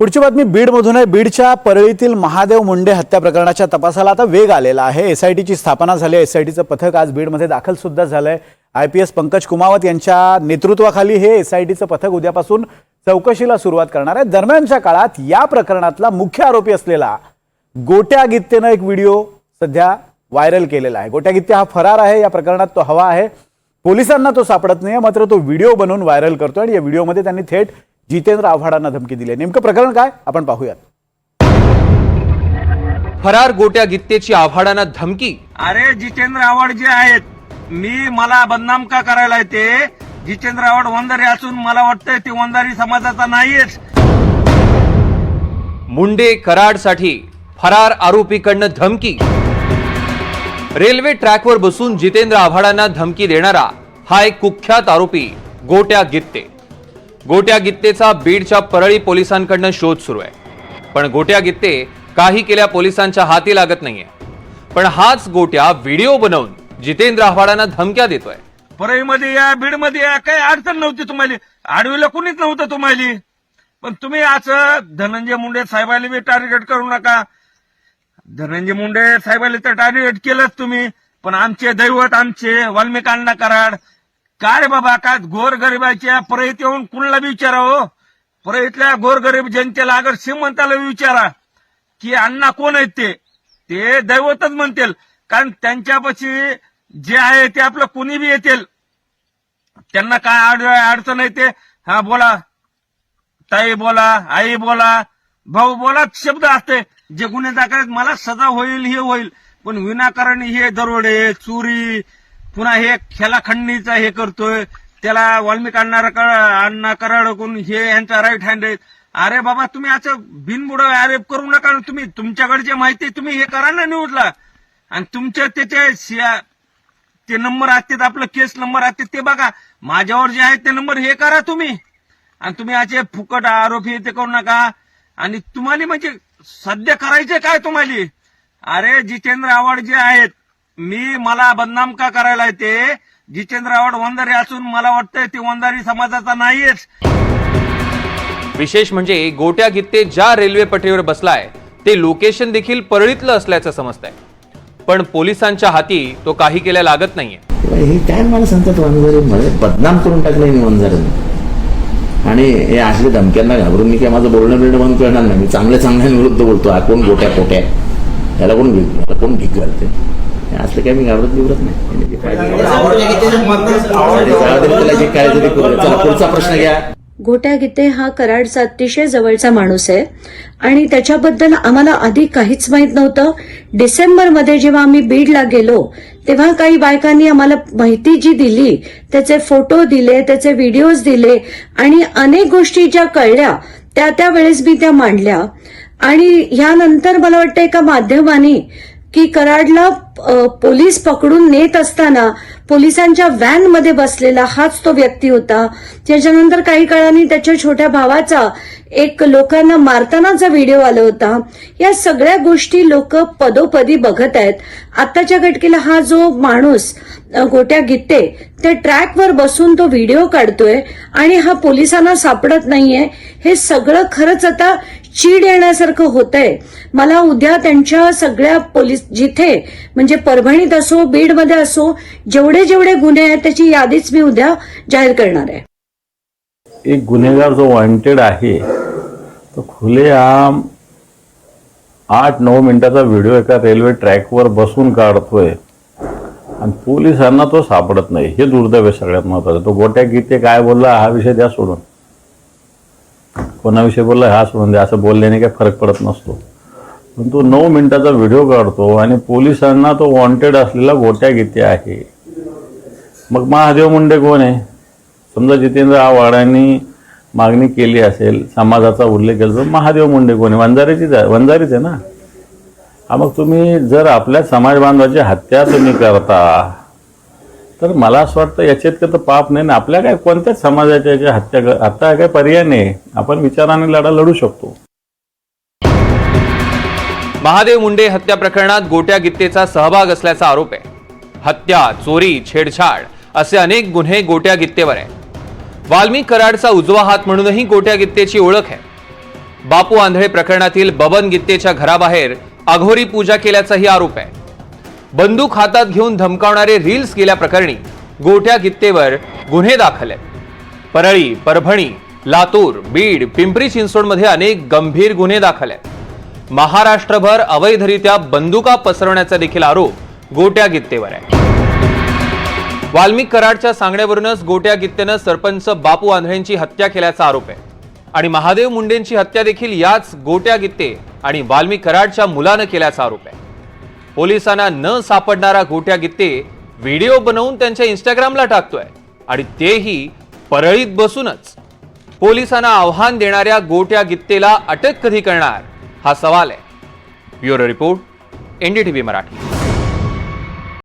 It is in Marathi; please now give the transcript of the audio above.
पुढची बातमी बीडमधून आहे. बीडच्या परळीतील महादेव मुंडे हत्या प्रकरणाच्या तपासाला आता वेग आलेला आहे. एस आय टीची स्थापना झाली आहे. टीचं पथक आज बीडमध्ये दाखल सुद्धा झालंय. I P S Pankaj Kumawat यांच्या नेतृत्वाखाली हे एस आय टीचं पथक उद्यापासून चौकशीला सुरुवात करणार आहे. दरम्यानच्या काळात या प्रकरणातला मुख्य आरोपी असलेला गोट्या गित्तेनं एक व्हिडिओ सध्या व्हायरल केलेला आहे. गोट्या गित्ते हा फरार आहे. या प्रकरणात तो हवा आहे. पोलिसांना तो सापडत नाही मात्र तो व्हिडिओ बनवून व्हायरल करतो आणि या व्हिडिओमध्ये त्यांनी थेट जितेंद्र आव्हाडांना धमकी दिली नेमकं प्रकरण काय? आपण पाहूयात. फरार गोट्या गित्तेची आव्हाडांना धमकी. अरे जितेंद्र आव्हाड जे आहेत मी मला बदनाम का करायला ते जितेंद्र आव्हाड वंजारी असून मला वाटतंय ते वंजारी समाजाचा नाहीच मुंडे कराडसाठी फरार आरोपीकडनं धमकी. रेल्वे ट्रॅकवर बसून जितेंद्र आव्हाडांना धमकी देणारा हा एक कुख्यात आरोपी गोट्या गित्ते. गोट्या गित्तेचा बीडच्या परळी पोलिसांकडनं शोध सुरू आहे. पण गोट्या गित्ते काही केल्या पोलिसांच्या हाती लागत नाहीये. पण हाच गोट्या व्हिडिओ बनवून जितेंद्र आव्हाडांना धमक्या देतोय. परळीमध्ये या बीडमध्ये या काही अडचण नव्हती तुम्हाला. आडवीला कुणीच नव्हतं तुम्हाला. पण तुम्ही असं धनंजय मुंडे साहेबाला बी टार्गेट करू नका. धनंजय मुंडे साहेबाला तर टार्गेट केलंच तुम्ही. पण आमचे दैवत आमचे वाल्मिकांना कराड काय रे बाबा काय गोरगरिबाच्या परळीत येऊन कुणाला बी विचारा हो? परळीतल्या गोरगरीब जनतेला अगर श्रीमंताला विचारा. की अण्णा कोण आहेत ते? ते दैवतच म्हणतील. कारण त्यांच्यापाशी जे आहे ते आपलं कुणी बी येतील. त्यांना काय अडचण येते हा बोला. ताई बोला आई बोला. भाऊ बोला शब्द असते. जे गुन्हे दाखल मला सजा होईल हे होईल. पण विनाकारण हे दरोडे चोरी पुन्हा हे खेलाखंडणीचा हे करतोय. त्याला वाल्मिक अण्णा अण्णा कराडकून हे यांचा राईट हँड आहे. अरे बाबा तुम्ही असं बिनबुड आरोप करू नका तुम्ही. तुमच्याकडची माहिती तुम्ही हे करा ना न्यूजला आणि तुमच्या त्याचे ते नंबर असतात आपलं केस नंबर असतात ते बघा. माझ्यावर जे आहेत ते नंबर हे करा तुम्ही. आणि तुम्ही असे फुकट आरोप हे ते करू नका. आणि तुम्हाला म्हणजे सध्या करायचे काय तुम्हाला? अरे जितेंद्र आव्हाड जे आहेत मी मला बदनाम का करायला ते जितेंद्र आव्हाड वंजारी असून मला वाटतंय ते वंजारी समाजाचा नाहीच विशेष म्हणजे गोट्या गित्ते ज्या रेल्वे पटरीवर बसलाय ते लोकेशन देखील परळीतलं असल्याचं समजतंय. पण पोलिसांच्या हाती तो काही केल्या लागत नाहीये. हे काय मला सांगतात वंजारी मध्ये बदनाम करून टाकलंय मी वंजारीने आणि हे असले धमक्यांना घाबरून मी काय माझं बोलणं बिलणं बंद करणार नाही. मी चांगल्या चांगल्याविरुद्ध बोलतो हा कोण गोट्या कोट्या याला कोण भीक याला कोण भीक घालते? असलं काय मी घाबरत बिबरत नाही. याने जे पाहिजे जाऊ दे, त्याला जे काय तरी करू दे. चला पुढचा प्रश्न घ्या. गोट्या गीते हा कराडचा अतिशय जवळचा माणूस आहे. आणि त्याच्याबद्दल आम्हाला आधी काहीच माहीत नव्हतं. डिसेंबरमध्ये जेव्हा आम्ही बीडला गेलो तेव्हा काही बायकांनी आम्हाला माहिती जी दिली त्याचे फोटो दिले त्याचे व्हिडिओज दिले आणि अनेक गोष्टी ज्या कळल्या त्या त्या वेळेस मी त्या मांडल्या. आणि ह्यानंतर मला वाटतं एका माध्यमाने की कराडला पोलीस पकडून नेत असताना पोलिसांच्या व्हॅनमध्ये बसलेला हाच तो व्यक्ती होता. त्याच्यानंतर काही काळाने त्याच्या छोट्या भावाचा एक लोकांना मारतानाचा व्हिडिओ आला होता. या सगळ्या गोष्टी लोक पदोपदी बघत आहेत. आताच्या घटकेला हा जो माणूस गोट्या गित्ते त्या ट्रॅकवर बसून तो व्हिडिओ काढतोय आणि हा पोलिसांना सापडत नाहीये. हे सगळं खरंच आता चीड येण्यासारखं होतंय. मला उद्या त्यांच्या सगळ्या पोलीस जिथे म्हणजे परभणीत असो बीडमध्ये असो जेवढे जेवढे गुन्हे आहेत त्याची यादीच मी उद्या जाहीर करणार आहे. एक गुन्हेगार जो वॉन्टेड आहे तो खुलेआम आठ नऊ मिनिटाचा व्हिडिओ एका रेल्वे ट्रॅकवर बसून काढतोय. आणि पोलिसांना तो सापडत नाही. हे दुर्दैव आहे सगळ्यात महत्वाचं. तो गोट्या गीते काय बोलला हा विषय द्या सोडून. कोणाविषयी बोलला हा सोडून द्या असं बोलल्याने काही फरक पडत नसतो. पण तो नऊ मिनिटाचा व्हिडिओ काढतो आणि पोलिसांना तो वॉन्टेड असलेला गोट्या गीते आहे. मग महादेव मुंडे कोण आहे? समजा जितेंद्र आव्हाडांनी मागणी केली असेल समाजाचा उल्लेख केला तर महादेव मुंडे कोण आहे? वंजारीचीच आहे वंजारीच आहे ना? हा मग तुम्ही जर आपल्या समाज बांधवाची हत्या तुम्ही करता तर मला असं वाटतं याच्यात तर पाप नाही. ना आपल्या काय कोणत्याच समाजाच्या याच्या हत्या आता काय पर्याय नाही. आपण विचाराने लढा लढू शकतो. महादेव मुंडे हत्या प्रकरणात गोट्या गित्तेचा सहभाग असल्याचा आरोप आहे. हत्या चोरी छेडछाड असे अनेक गुन्हे गोट्या गित्तेवर आहे वाल्मिक कराडचा उजवा हात म्हणूनही गोट्या गित्तेची ओळख आहे. बापू आंधळे प्रकरणातील बबन गित्तेच्या घराबाहेर अघोरी पूजा केल्याचाही आरोप आहे. बंदूक हातात घेऊन धमकावणारे रील्स केल्याप्रकरणी गोट्या कित्तेवर गुन्हे दाखल आहेत. परळी परभणी लातूर बीड पिंपरी चिंचवडमध्ये अनेक गंभीर गुन्हे दाखल आहेत. महाराष्ट्रभर अवैधरित्या बंदुका पसरवण्याचा देखील आरोप गोट्या गित्तेवर आहे. वाल्मिक कराडच्या सांगण्यावरूनच गोट्या गित्तेनं सरपंच बापू आंधळेंची हत्या केल्याचा आरोप आहे. आणि महादेव मुंडेंची हत्या देखील याच गोट्या गित्ते आणि वाल्मिक कराडच्या मुलानं केल्याचा आरोप आहे. पोलिसांना न सापडणारा गोट्या गित्ते व्हिडिओ बनवून त्यांच्या इंस्टाग्रामला टाकतोय. आणि तेही परळीत बसूनच. पोलिसांना आव्हान देणाऱ्या गोट्या गित्तेला अटक कधी करणार? हा सवाल आहे. Bureau report NDTV Marathi.